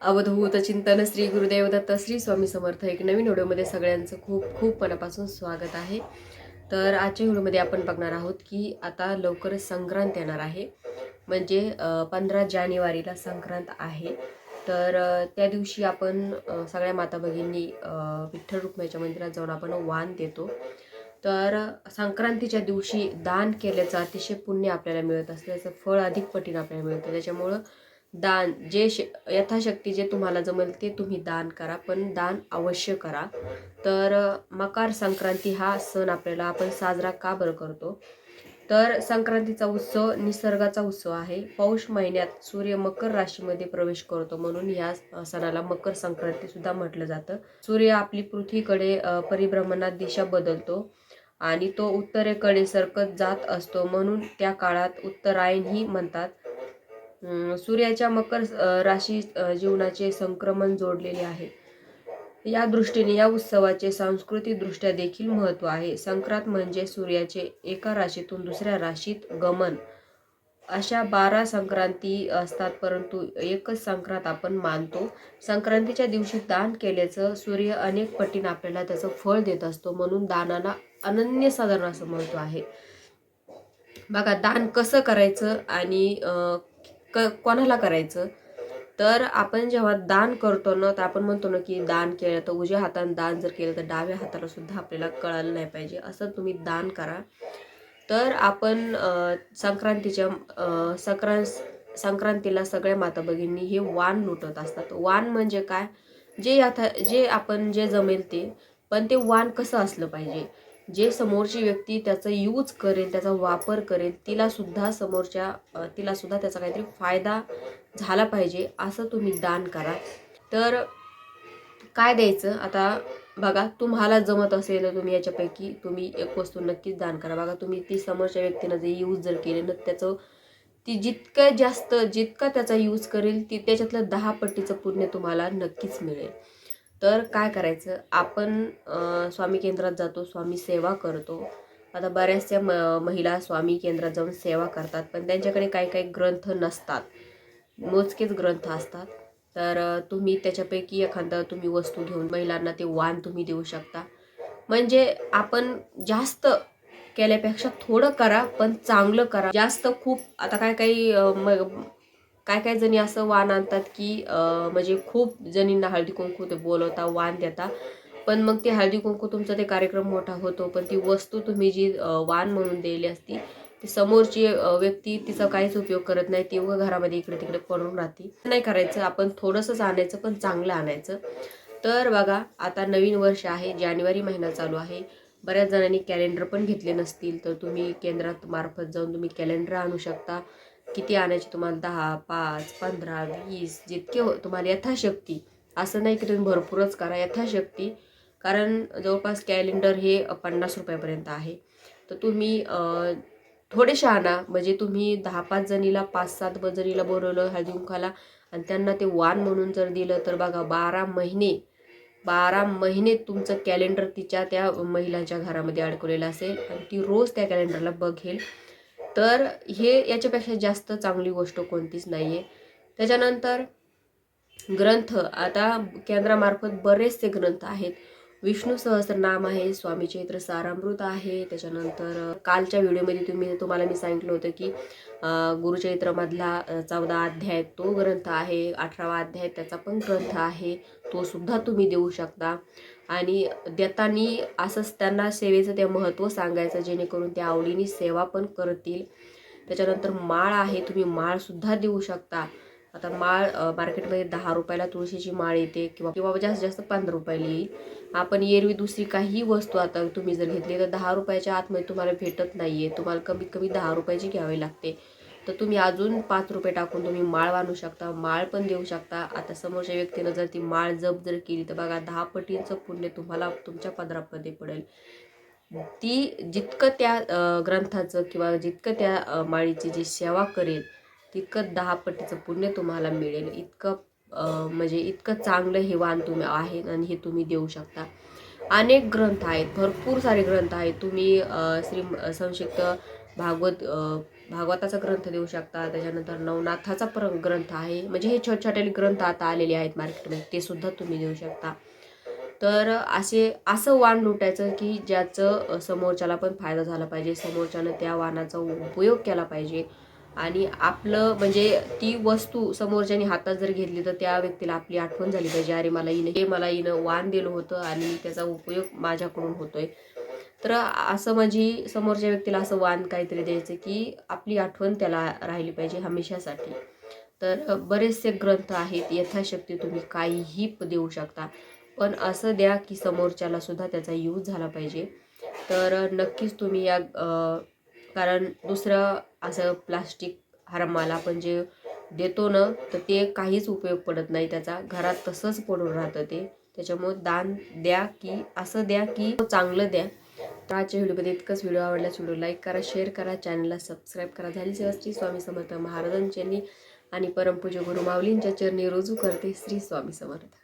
अवधूत चिंतन श्री गुरुदेव दत्त श्री स्वामी समर्थ एक नवीन व्हिडिओमध्ये सगळ्यांचं खूप खूप मनापासून स्वागत आहे. तर आजच्या व्हिडिओमध्ये आपण बघणार आहोत की आता लवकरच संक्रांत येणार आहे. म्हणजे पंधरा जानेवारीला संक्रांत आहे. तर त्या दिवशी आपण सगळ्या माता भगिनी विठ्ठल रुक्माईच्या मंदिरात जाऊन आपण वाण देतो. तर संक्रांतीच्या दिवशी दान केल्याचं अतिशय पुण्य आपल्याला मिळत असल्याचं त्याचं फळ अधिक पटीनं आपल्याला मिळतं. त्याच्यामुळं दान जे श यथाशक्ती जे तुम्हाला जमेल ते तुम्ही दान करा पण दान अवश्य करा. तर मकर संक्रांती हा सण आपल्याला आपण साजरा का बरं करतो? तर संक्रांतीचा उत्सव निसर्गाचा उत्सव आहे. पौष महिन्यात सूर्य मकर राशीमध्ये प्रवेश करतो म्हणून या सणाला मकर संक्रांती सुद्धा म्हटलं जातं. सूर्य आपली पृथ्वीकडे परिभ्रमणात दिशा बदलतो आणि तो उत्तरेकडे सरकत जात असतो म्हणून त्या काळात उत्तरायण ही म्हणतात. सूर्याच्या मकर राशी जीवनाचे संक्रमण जोडलेले आहे. या दृष्टीने या उत्सवाचे सांस्कृतिकदृष्ट्या देखील महत्त्व आहे. संक्रांत म्हणजे सूर्याचे एका राशीतून दुसऱ्या राशीत गमन. अशा बारा संक्रांती असतात परंतु एकच संक्रांत आपण मानतो. संक्रांतीच्या दिवशी दान केल्याचं सूर्य अनेक पटीनं आपल्याला त्याचं फळ देत असतो. म्हणून दानाला अनन्यसाधारण असं महत्त्व आहे. बघा दान कसं करायचं आणि क कोणाला करायचं? तर आपण जेव्हा दान करतो ना तर आपण म्हणतो ना की दान केलं तर उजव्या हाताने दान जर केलं तर डाव्या हाताला सुद्धा आपल्याला कळालं नाही पाहिजे. असं तुम्ही दान करा. तर आपण संक्रांतीच्या संक्रांत संक्रांतीला सगळ्या माता भगिनी हे वाण लुटत असतात. वाण म्हणजे काय? जे आता जे आपण जे जमेल ते. पण ते वाण कसं असलं पाहिजे? जे समोरची व्यक्ती त्याचा यूज करेल त्याचा वापर करेल तिलासुद्धा समोरच्या तिलासुद्धा त्याचा काहीतरी फायदा झाला पाहिजे असं तुम्ही दान करा. तर काय द्यायचं? आता बघा तुम्हाला जमत असेल तर तुम्ही याच्यापैकी तुम्ही एक वस्तू नक्कीच दान करा. बघा तुम्ही ती समोरच्या व्यक्तीनं जे यूज जर केले ना त्याचं ती जितकं जास्त जितका त्याचा यूज करेल ती त्याच्यातलं दहा पट्टीचं पुण्य तुम्हाला नक्कीच मिळेल. तर काय करायचं? आपण स्वामी केंद्रात जातो स्वामी सेवा करतो. आता बऱ्याचशा म महिला स्वामी केंद्रात जाऊन सेवा करतात पण त्यांच्याकडे काही काही ग्रंथ नसतात. मोजकेच ग्रंथ असतात. तर तुम्ही त्याच्यापैकी एखादा तुम्ही वस्तू घेऊन महिलांना ते वाण तुम्ही देऊ शकता. म्हणजे आपण जास्त केल्यापेक्षा थोडं करा पण चांगलं करा. जास्त खूप आता काय काही काय काय जणी असं वाण आणतात की म्हणजे खूप जणींना हळदी कुंकू ते बोलवता वाण देता. पण मग ते हळदी कुंकू तुमचा ते कार्यक्रम मोठा होतो पण ती वस्तू तुम्ही जी वाण म्हणून दिलेली असती ती समोरची व्यक्ती तिचा काहीच उपयोग करत नाही ती उगा घरामध्ये इकडे तिकडे पडून राहते. नाही करायचं आपण थोडंसंच आणायचं पण चांगलं आणायचं. तर बघा आता नवीन वर्ष आहे जानेवारी महिना चालू आहे. बऱ्याच जणांनी कॅलेंडर पण घेतले नसतील तर तुम्ही केंद्रात मार्फत जाऊन तुम्ही कॅलेंडर आणू शकता. किती आणायचे तुम्हाला? दहा पाच पंधरा वीस जितके हो तुम्हाला यथाशक्ती. असं नाही की तुम्ही भरपूरच करा यथाशक्ती. कारण जवळपास कॅलेंडर हे पन्नास रुपयापर्यंत आहे. तर तुम्ही थोडेसे आणा. म्हणजे तुम्ही दहा पाच जणीला पाच सात जणीला बोलवलं हळदीमुखाला आणि त्यांना ते वाण म्हणून जर दिलं तर बघा बारा महिने बारा महिने तुमचं कॅलेंडर तिच्या त्या महिलांच्या घरामध्ये अडकवलेलं असेल. आणि ती रोज त्या कॅलेंडरला बघेल. तर हे याच्यापेक्षा जास्त चांगली गोष्ट कोणतीच नाही आहे त्याच्यानंतर ग्रंथ. आता केंद्रामार्फत बरेचसे ग्रंथ आहेत. विष्णू सहस्रनाम आहे स्वामी चैत्र सारामृत आहे. त्याच्यानंतर कालच्या व्हिडिओमध्ये तुम्ही तुम्हाला मी सांगितलं होतं की गुरुचैत्रमधला चौदा अध्याय तो ग्रंथ आहे अठरावा अध्याय त्याचा पण ग्रंथ आहे. तो सुद्धा तुम्ही देऊ शकता. आणि देतानी असंच त्यांना सेवेचं ते महत्त्व सांगायचं जेणेकरून ते आवडीने सेवा पण करतील. त्याच्यानंतर माळ आहे तुम्ही माळसुद्धा देऊ शकता. आता माळ मार्केटमध्ये दहा रुपयाला तुळशीची माळ येते किंवा किंवा जास्तीत जास्त पंधरा रुपयाला येईल. आपण एरवी दुसरी काही वस्तू आता तुम्ही जर घेतली तर दहा रुपयाच्या आतमध्ये तुम्हाला भेटत नाही आहे तुम्हाला कमीत कमी दहा रुपयाची घ्यावी लागते. तर तुम्ही अजून पाच रुपये टाकून तुम्ही माळ बांधू शकता माळ पण देऊ शकता. आता समोरच्या व्यक्तीनं जर ती माळ जप जर केली तर बघा दहा पटींचं पुण्य तुम्हाला तुमच्या पदरामध्ये पडेल. ती जितकं त्या ग्रंथाचं किंवा जितकं त्या माळीची जी सेवा करेल तितकं दहा पटीचं पुण्य तुम्हाला मिळेल. इतकं म्हणजे इतकं चांगलं हे वाण तुम्ही आहे आणि हे तुम्ही देऊ शकता. अनेक ग्रंथ आहेत भरपूर सारे ग्रंथ आहेत. तुम्ही श्री संक्षिप्त भागवत भागवताचा ग्रंथ देऊ शकता. त्याच्यानंतर नवनाथाचा पर ग्रंथ आहे. म्हणजे हे छोटे छोटे ग्रंथ आता आलेले आहेत मार्केटमध्ये. ते सुद्धा तुम्ही देऊ शकता. तर असे असं वाण लुटायचं की ज्याचं समोरच्याला पण फायदा झाला पाहिजे. समोरच्यानं त्या वाणाचा उपयोग केला पाहिजे. आणि आपलं म्हणजे ती वस्तू समोरच्याने हातात जर घेतली तर त्या व्यक्तीला आपली आठवण झाली पाहिजे अरे मला हिनं हे मला हिनं वाण दिलं होतं आणि त्याचा उपयोग माझ्याकडून होतोय. तर असं म्हणजे समोरच्या व्यक्तीला असं वाण काहीतरी द्यायचं की आपली आठवण त्याला राहिली पाहिजे हमेशासाठी. तर बरेचसे ग्रंथ आहेत यथाशक्ती तुम्ही काहीही प- देऊ शकता पण असं द्या की समोरच्याला सुद्धा त्याचा यूज झाला पाहिजे. तर नक्कीच तुम्ही या कारण दुसरं असं प्लास्टिक हरमाला आपण जे देतो ना तर ते काहीच उपयोग पडत नाही त्याचा. घरात तसंच पडून राहतं ते. त्याच्यामुळं दान द्या की असं द्या की चांगलं द्या. तर आजच्या व्हिडिओमध्ये इतकंच. व्हिडिओ आवडल्यास व्हिडिओ लाईक करा शेअर करा चॅनलला सबस्क्राईब करा. झाली सेवा श्री स्वामी समर्थ महाराजांच्यांनी आणि परमपूज्य गुरु माऊलींच्या चरणी रुजू करते श्री स्वामी समर्थ.